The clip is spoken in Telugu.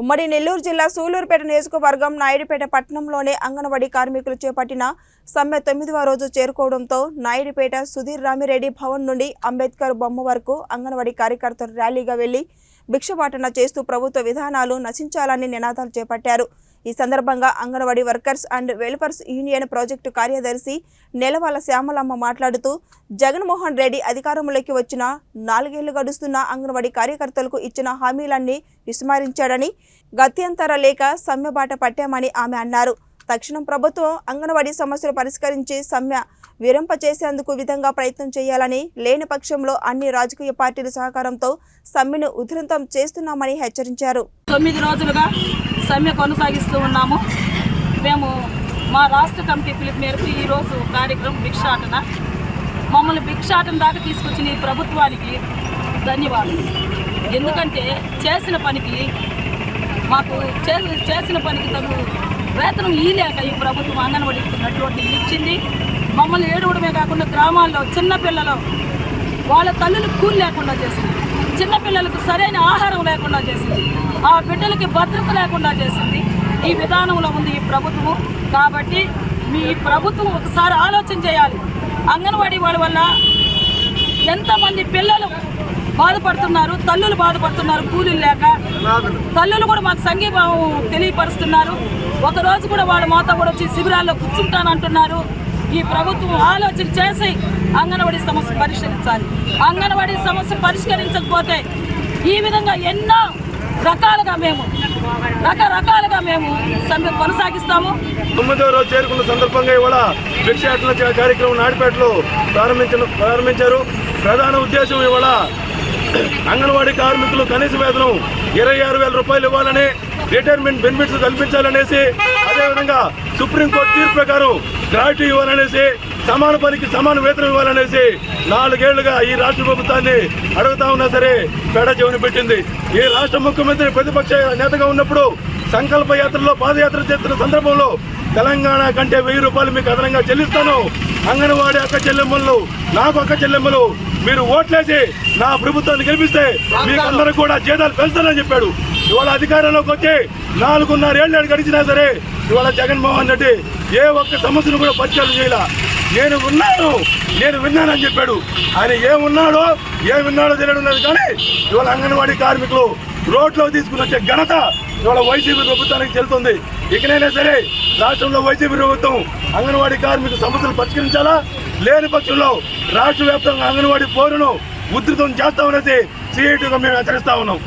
ఉమ్మడి నెల్లూరు జిల్లా సూలూరుపేట నియోజకవర్గం నాయుడుపేట పట్టణంలోనే అంగన్వాడీ కార్మికులు చేపట్టిన సమ్మె తొమ్మిదవ రోజు చేరుకోవడంతో నాయుడుపేట సుధీర్ రామిరెడ్డి భవన్ నుండి అంబేద్కర్ బొమ్మ వరకు అంగన్వాడీ కార్యకర్తలు ర్యాలీగా వెళ్ళి భిక్షపాటన చేస్తూ ప్రభుత్వ విధానాలు నశించాలని నినాదాలు చేపట్టారు. ఈ సందర్భంగా anganwadi workers and welfares union project కార్యదర్శి నెలవాల శ్యామలమ్మ మాట్లాడుతూ జగన్మోహన్ రెడ్డి అధికారంలోకి వచ్చిన నాలుగేళ్ళు గడుస్తున్న అంగన్వాడీ కార్యకర్తలకు ఇచ్చిన హామీలన్నీ విస్మరించాడని గత్యంతర లేక సమ్మె బాట పట్టామని ఆమె అన్నారు. తక్షణం ప్రభుత్వం అంగన్వాడీ సమస్యలు పరిష్కరించి సమ్మె విరింపచేసేందుకు విధంగా ప్రయత్నం చేయాలని లేని పక్షంలో అన్ని రాజకీయ పార్టీల సహకారంతో సమ్మెను ఉధృతం చేస్తున్నామని హెచ్చరించారు. తొమ్మిది రోజులుగా సమ్మె కొనసాగిస్తూ ఉన్నాము. మేము మా రాష్ట్ర కమిటీ పిలుపు మేరకు ఈరోజు కార్యక్రమం భిక్షాటన మమ్మల్ని భిక్షాటన దాకా తీసుకొచ్చిన ఈ ప్రభుత్వానికి ధన్యవాదాలు. ఎందుకంటే చేసిన పనికి మాకు చే- చేసిన పనికి తను వేతనం ఈలేక ఈ ప్రభుత్వం అంగన్వాడీ ఇస్తున్నటువంటి ఇచ్చింది. మమ్మల్ని ఏడవడమే కాకుండా గ్రామాల్లో చిన్నపిల్లలు వాళ్ళ తల్లులు కూలి లేకుండా చేసింది. చిన్నపిల్లలకు సరైన ఆహారం లేకుండా చేసింది. ఆ బిడ్డలకి భద్రత లేకుండా చేసింది. ఈ విధానంలో ఉంది ఈ ప్రభుత్వం. కాబట్టి మీ ప్రభుత్వం ఒకసారి ఆలోచన చేయాలి. అంగన్వాడీ వాళ్ళ వల్ల ఎంతమంది పిల్లలు బాధపడుతున్నారు తల్లులు బాధపడుతున్నారు కూలీలు లేక. తల్లులు కూడా మాకు సంఘీభావం తెలియపరుస్తున్నారు. ఒక రోజు కూడా వాళ్ళ మాతో కూడా వచ్చి శిబిరాల్లో కూర్చుంటానంటున్నారు. ఈ ప్రభుత్వం ఆలోచన చేసి అంగన్వాడీ సమస్య పరిష్కరించాలి. అంగన్వాడీ సమస్య పరిష్కరించకపోతే ఈ విధంగా ఎన్నో రకాలుగా మేము రకరకాలుగా మేము సమ్మె కొనసాగిస్తాము. తొమ్మిదో రోజు చేరుకున్న సందర్భంగా ఇవాళ భిక్షాటన చే- కార్యక్రమం నాడిపేటలో ప్రారంభించిన ప్రారంభించారు. ప్రధాన ఉద్దేశం ఇవాళ అంగన్వాడీ కార్మికులు కనీస వేతనం ఇరవై ఆరు వేల రూపాయలు ఇవ్వాలని రిటైర్మెంట్ బెనిఫిట్స్ కల్పించాలనేసి అదేవిధంగా సుప్రీంకోర్టు తీర్పు ప్రకారం గ్రాట్యూ ఇవ్వాలనేసి సమాన పనికి సమాన వేతనం ఇవ్వాలనేసి నాలుగేళ్ళుగా ఈ రాష్ట్ర ప్రభుత్వాన్ని అడుగుతా ఉన్నా సరే పెడ చెవిని పెట్టింది. ఈ రాష్ట్ర ముఖ్యమంత్రి ప్రతిపక్ష నేతగా ఉన్నప్పుడు సంకల్ప యాత్రలో పాదయాత్ర చేస్తున్న సందర్భంలో తెలంగాణ కంటే వెయ్యి రూపాయలు మీకు అదనంగా చెల్లిస్తాను. అంగన్వాడీ అక్క చెల్లెమ్మలు నాకు అక్క చెల్లెమ్మలు మీరు ఓట్లేసి నా ప్రభుత్వాన్ని గెలిపిస్తే మీకు అందరూ కూడా జీతాలు పెంచుతానని చెప్పాడు. ఇవాళ అధికారంలోకి వచ్చి నాలుగున్నర ఏళ్ళు గడిచినా సరే ఇవాళ జగన్మోహన్ రెడ్డి ఏ ఒక్క సమస్యను కూడా పరిచయం చేయాల. నేను ఉన్నాను నేను విన్నానని చెప్పాడు. ఆయన ఏమున్నాడో ఏం విన్నాడో తెలియడం లేదు కానీ ఇవాళ అంగన్వాడీ కార్మికులు రోడ్లో తీసుకుని వచ్చే ఘనత ఇవాళ వైసీపీ ప్రభుత్వానికి చెల్తుంది ఇకనైనా సరే రాష్ట్రంలో వైసీపీ ప్రభుత్వం అంగన్వాడీ కార్మిక సమస్యలు పరిష్కరించాలా? లేని పక్షంలో రాష్ట్ర వ్యాప్తంగా అంగన్వాడీ పోరును ఉధృతం చేస్తామనేసి సిఐటిగా మేము హెచ్చరిస్తా ఉన్నాం.